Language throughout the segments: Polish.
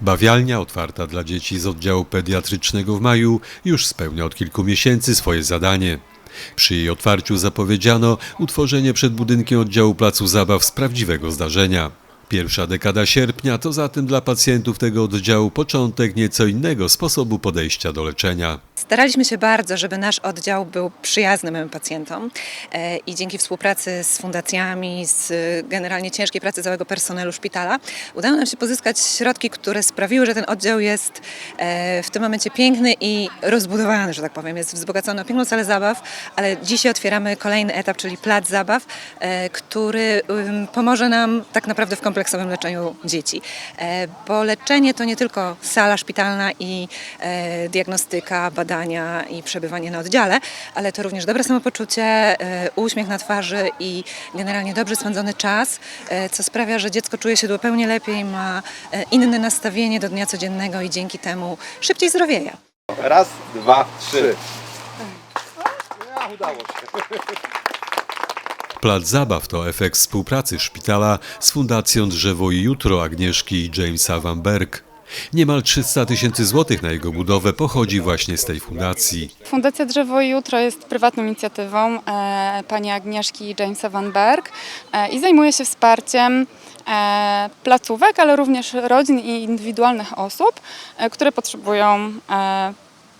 Bawialnia otwarta dla dzieci z oddziału pediatrycznego w maju już spełnia od kilku miesięcy swoje zadanie. Przy jej otwarciu zapowiedziano utworzenie przed budynkiem oddziału placu zabaw z prawdziwego zdarzenia. Pierwsza dekada sierpnia to zatem dla pacjentów tego oddziału początek nieco innego sposobu podejścia do leczenia. Staraliśmy się bardzo, żeby nasz oddział był przyjazny małym pacjentom e, i dzięki współpracy z fundacjami, z e, generalnie ciężkiej pracy całego personelu szpitala, udało nam się pozyskać środki, które sprawiły, że ten oddział jest e, w tym momencie piękny i rozbudowany, że tak powiem. Jest wzbogacony o piękną salę zabaw, ale dzisiaj otwieramy kolejny etap, czyli plac zabaw, który pomoże nam tak naprawdę w kompleksowym leczeniu dzieci. Bo leczenie to nie tylko sala szpitalna i diagnostyka, badania i przebywanie na oddziale, ale to również dobre samopoczucie, e, uśmiech na twarzy i generalnie dobrze spędzony czas, e, co sprawia, że dziecko czuje się zupełnie lepiej, ma e, inne nastawienie do dnia codziennego i dzięki temu szybciej zdrowieje. Raz, dwa, trzy. Ja, udało się. Plac zabaw to efekt współpracy szpitala z Fundacją Drzewo i Jutro Agnieszki i Jamesa Van Berg. Niemal 300 tysięcy złotych na jego budowę pochodzi właśnie z tej fundacji. Fundacja Drzewo Jutro jest prywatną inicjatywą e, pani Agnieszki Jamesa Van Berg e, i zajmuje się wsparciem e, placówek, ale również rodzin i indywidualnych osób, które potrzebują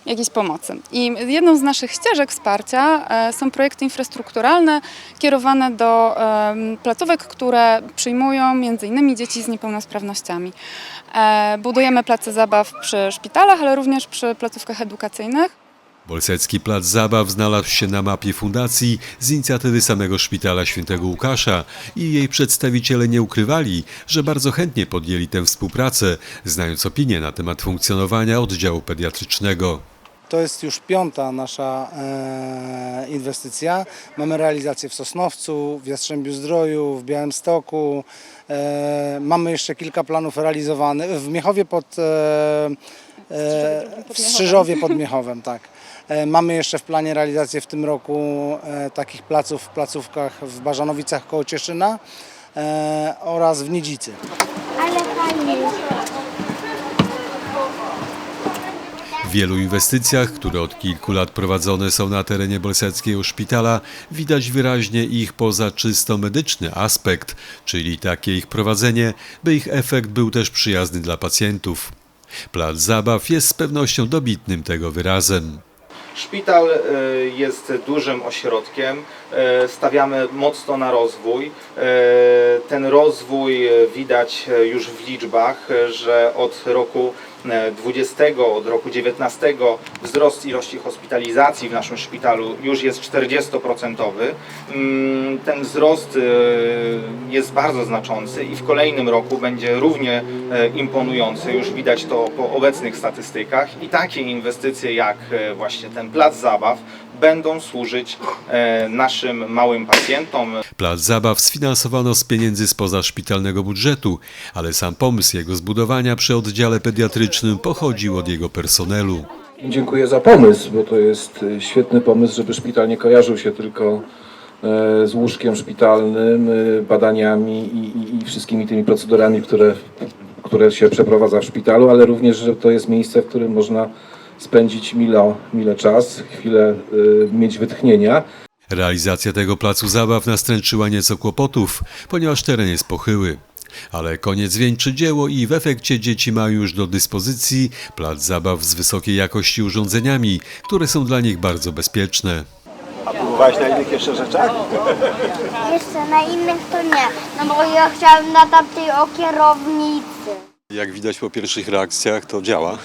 jakiejś pomocy. I jedną z naszych ścieżek wsparcia e, są projekty infrastrukturalne kierowane do placówek, które przyjmują m.in. dzieci z niepełnosprawnościami. E, Budujemy place zabaw przy szpitalach, ale również przy placówkach edukacyjnych. Bolsecki Plac Zabaw znalazł się na mapie fundacji z inicjatywy samego Szpitala Świętego Łukasza i jej przedstawiciele nie ukrywali, że bardzo chętnie podjęli tę współpracę, znając opinie na temat funkcjonowania oddziału pediatrycznego. To jest już piąta nasza e, inwestycja. Mamy realizację w Sosnowcu, w Jastrzębiu Zdroju, w Białymstoku. E, mamy jeszcze kilka planów realizowanych w Miechowie pod... E, w Strzyżowie pod Miechowem, tak. Mamy jeszcze w planie realizację w tym roku takich placów w placówkach w Bażanowicach koło Cieszyna oraz w Niedzicy. Ale fajnie. W wielu inwestycjach, które od kilku lat prowadzone są na terenie Bolseckiego Szpitala, widać wyraźnie ich poza czysto medyczny aspekt, czyli takie ich prowadzenie, by ich efekt był też przyjazny dla pacjentów. Plac zabaw jest z pewnością dobitnym tego wyrazem. Szpital e, jest dużym ośrodkiem. e, Stawiamy mocno na rozwój. E, Ten rozwój widać już w liczbach, że od roku e, 20, od roku 19 wzrost ilości hospitalizacji w naszym szpitalu już jest 40%. Mm, Ten wzrost e, jest bardzo znaczący i w kolejnym roku będzie równie e, imponujący. Już widać to po obecnych statystykach i takie inwestycje jak e, właśnie ten plac zabaw będą służyć e, naszym małym pacjentom, Plac zabaw sfinansowano z pieniędzy spoza szpitalnego budżetu, ale sam pomysł jego zbudowania przy oddziale pediatrycznym pochodził od jego personelu. Dziękuję za pomysł, bo to jest e, świetny pomysł, żeby szpital nie kojarzył się tylko e, z łóżkiem szpitalnym, e, badaniami i, i, wszystkimi tymi procedurami, które, które się przeprowadza w szpitalu, ale również, że to jest miejsce, w którym można spędzić mile, mile czas, chwilę e, mieć wytchnienia. Realizacja tego placu zabaw nastręczyła nieco kłopotów, ponieważ teren jest pochyły. Ale koniec wieńczy dzieło i w efekcie dzieci mają już do dyspozycji plac zabaw z wysokiej jakości urządzeniami, które są dla nich bardzo bezpieczne. A próbowałeś na innych jeszcze rzeczach? Jeszcze na innych to nie. No bo ja chciałam na tamtej o kierownicy. Jak widać po pierwszych reakcjach to działa.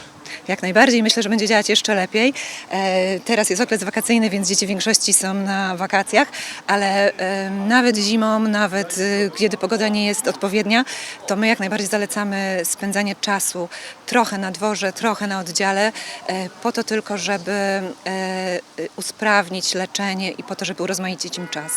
Jak najbardziej, myślę, że będzie działać jeszcze lepiej. E, Teraz jest okres wakacyjny, więc dzieci w większości są na wakacjach, ale nawet zimą, nawet e, kiedy pogoda nie jest odpowiednia, to my jak najbardziej zalecamy spędzanie czasu trochę na dworze, trochę na oddziale, e, po to tylko, żeby e, usprawnić leczenie i po to, żeby urozmaicić im czas.